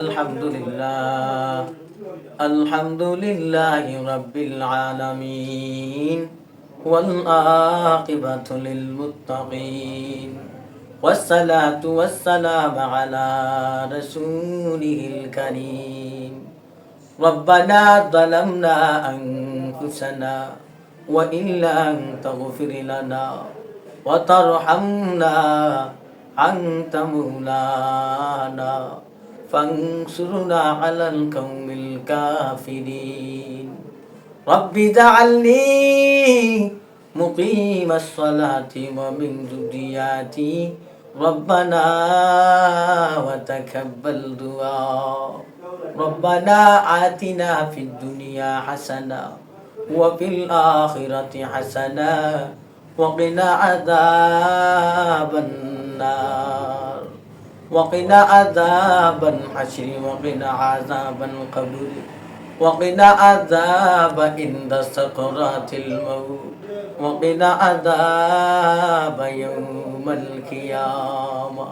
الحمد لله الحمد لله رب العالمين والعاقبة للمتقين والصلاة والسلام على رسوله الكريم ربنا ظلمنا أنفسنا وإن لم تغفر لنا وترحمنا أنت مولانا فانصرنا على القوم الكافرين. رب اجعلني مقيم الصلاة ومن ذرياتي. ربنا وتقبل دعاء. ربنا آتنا في الدنيا حسنة وفي الآخرة حسنة وقنا عذاب النار. وقنا عذاب الحشر وقنا عذاب القبر وقنا عذاب عند سكرات الموت وقنا عذاب يوم القيامة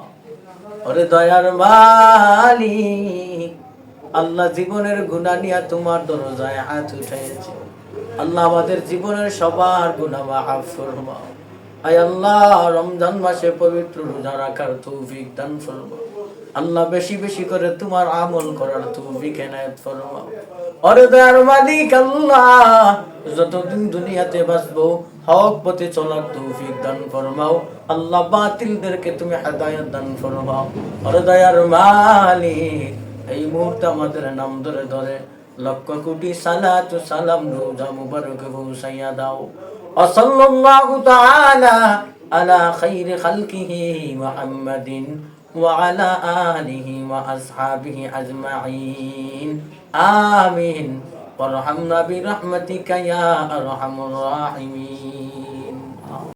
ওরে দয়ার মালিক আল্লাহ জীবনের গুণা নিয়ে তোমার দরজায় হাত উঠেছে আল্লাহ আমাদের জীবনের সবার গুণা মাফ ফরমাও আল্লাহ, রমজান মাসে পবিত্র রোজা রাখার তৌফিক দান ফরমাও আল্লাহ, বেশি বেশি করে তোমার আমল করার তৌফিক ফরমাও ওরে দয়ার মালিক আল্লাহ, যতদিন দুনিয়াতে বাঁচবো, হক পথে চলার তৌফিক দান ফরমাও আল্লাহ, বাতিলদেরকে তুমি হেদায়েত দান ফরমাও ওরে দয়ার মালিক, এই মুহূর্তে আমাদের নাম ধরে ধরে লক্ষ কোটি সালাত সালাম রোজা মুবারক পৌঁছাইয়া দাও। وصلى الله تعالى على خير خلقه محمد وعلى آله وأصحابه أجمعين. آمين. وارحمنا برحمتك يا أرحم الراحمين.